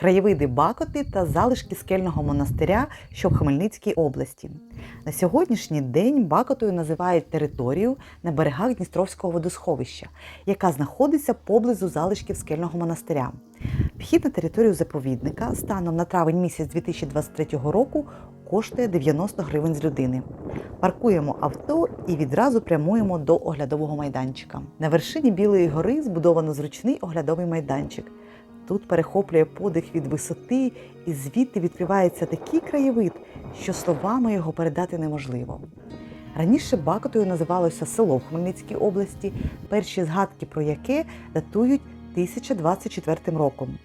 краєвиди Бакоти та залишки скельного монастиря, що в Хмельницькій області. На сьогоднішній день Бакотою називають територію на берегах Дністровського водосховища, яка знаходиться поблизу залишків скельного монастиря. Вхід на територію заповідника станом на травень місяць 2023 року коштує 90 гривень з людини. Паркуємо авто і відразу прямуємо до оглядового майданчика. На вершині Білої гори збудовано зручний оглядовий майданчик. Тут перехоплює подих від висоти, і звідти відкривається такий краєвид, що словами його передати неможливо. Раніше Бакотою називалося село в Хмельницькій області, перші згадки про яке датують 1024 роком.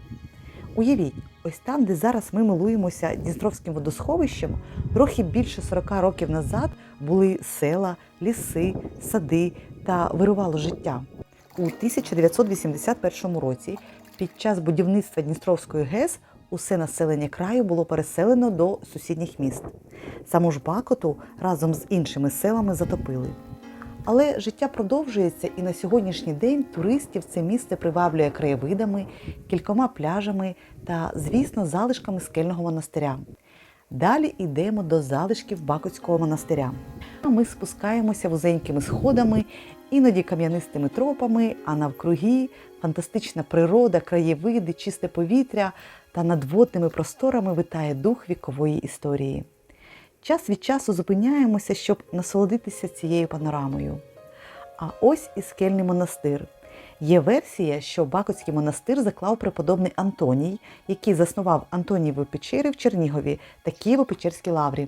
Уявіть, ось там, де зараз ми милуємося Дністровським водосховищем, трохи більше 40 років назад були села, ліси, сади та вирувало життя. У 1981 році під час будівництва Дністровської ГЕС усе населення краю було переселено до сусідніх міст. Саму ж Бакоту разом з іншими селами затопили. Але життя продовжується, і на сьогоднішній день туристів це місце приваблює краєвидами, кількома пляжами та, звісно, залишками скельного монастиря. Далі йдемо до залишків Бакотського монастиря. Ми спускаємося вузенькими сходами, іноді кам'янистими тропами, а навкруги фантастична природа, краєвиди, чисте повітря та над водними просторами витає дух вікової історії. Час від часу зупиняємося, щоб насолодитися цією панорамою. А ось і скельний монастир. Є версія, що Бакотський монастир заклав преподобний Антоній, який заснував Антонієві печери в Чернігові та Києво-Печерській лаврі.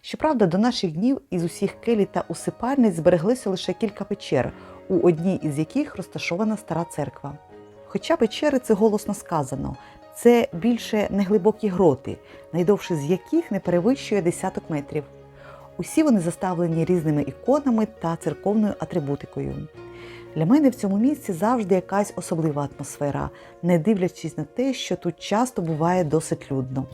Щоправда, до наших днів із усіх келій та усипальниць збереглися лише кілька печер, у одній із яких розташована стара церква. Хоча печери це голосно сказано, це більше неглибокі гроти, найдовший з яких не перевищує десяток метрів. Усі вони заставлені різними іконами та церковною атрибутикою. Для мене в цьому місці завжди якась особлива атмосфера, не дивлячись на те, що тут часто буває досить людно.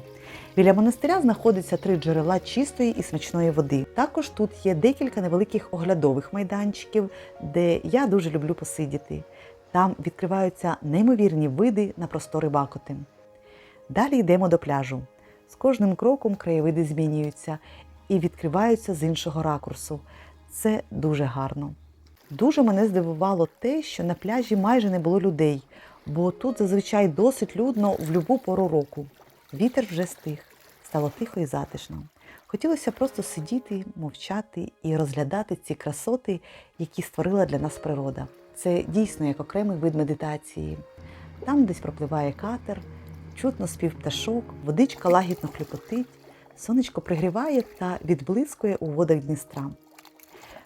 Біля монастиря знаходиться три джерела чистої і смачної води. Також тут є декілька невеликих оглядових майданчиків, де я дуже люблю посидіти. Там відкриваються неймовірні види на простори Бакоти. Далі йдемо до пляжу. З кожним кроком краєвиди змінюються і відкриваються з іншого ракурсу. Це дуже гарно. Дуже мене здивувало те, що на пляжі майже не було людей, бо тут зазвичай досить людно в любу пору року. Вітер вже стих, стало тихо і затишно. Хотілося просто сидіти, мовчати і розглядати ці красоти, які створила для нас природа. Це дійсно як окремий вид медитації. Там десь пропливає катер, чутно спів пташок, водичка лагідно хлюпотить, сонечко пригріває та відблискує у водах Дністра.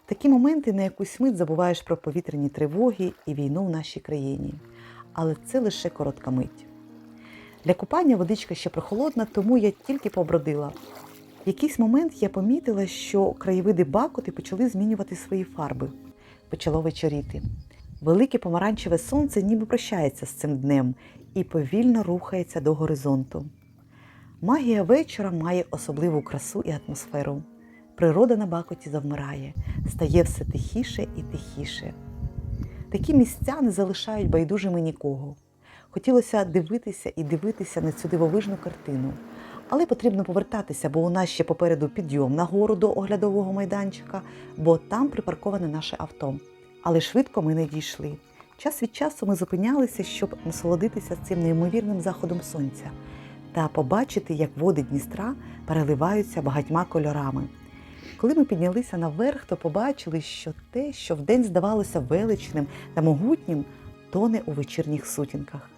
Такі моменти на якусь мить забуваєш про повітряні тривоги і війну в нашій країні. Але це лише коротка мить. Для купання водичка ще прохолодна, тому я тільки побродила. В якийсь момент я помітила, що краєвиди Бакоти почали змінювати свої фарби. Почало вечоріти. Велике помаранчеве сонце ніби прощається з цим днем і повільно рухається до горизонту. Магія вечора має особливу красу і атмосферу. Природа на Бакоті завмирає, стає все тихіше і тихіше. Такі місця не залишають байдужими нікого. Хотілося дивитися і дивитися на цю дивовижну картину. Але потрібно повертатися, бо у нас ще попереду підйом на гору до оглядового майданчика, бо там припарковане наше авто. Але швидко ми не дійшли. Час від часу ми зупинялися, щоб насолодитися цим неймовірним заходом сонця та побачити, як води Дністра переливаються багатьма кольорами. Коли ми піднялися наверх, то побачили, що те, що вдень здавалося величним та могутнім, тоне у вечірніх сутінках.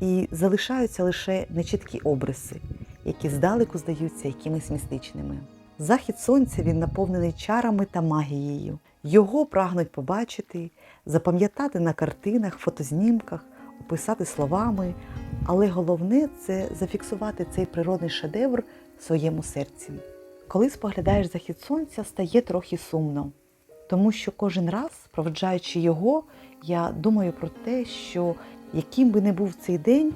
І залишаються лише нечіткі обриси, які здалеку здаються якимись містичними. Захід сонця він наповнений чарами та магією. Його прагнуть побачити, запам'ятати на картинах, фотознімках, описати словами, але головне це зафіксувати цей природний шедевр в своєму серці. Коли споглядаєш захід сонця, стає трохи сумно, тому що кожен раз, проведжаючи його, я думаю про те, що яким би не був цей день,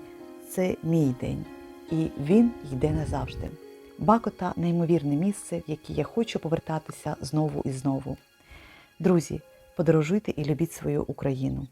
це мій день, і він йде назавжди. Бакота неймовірне місце, в яке я хочу повертатися знову і знову. Друзі, подорожуйте і любіть свою Україну.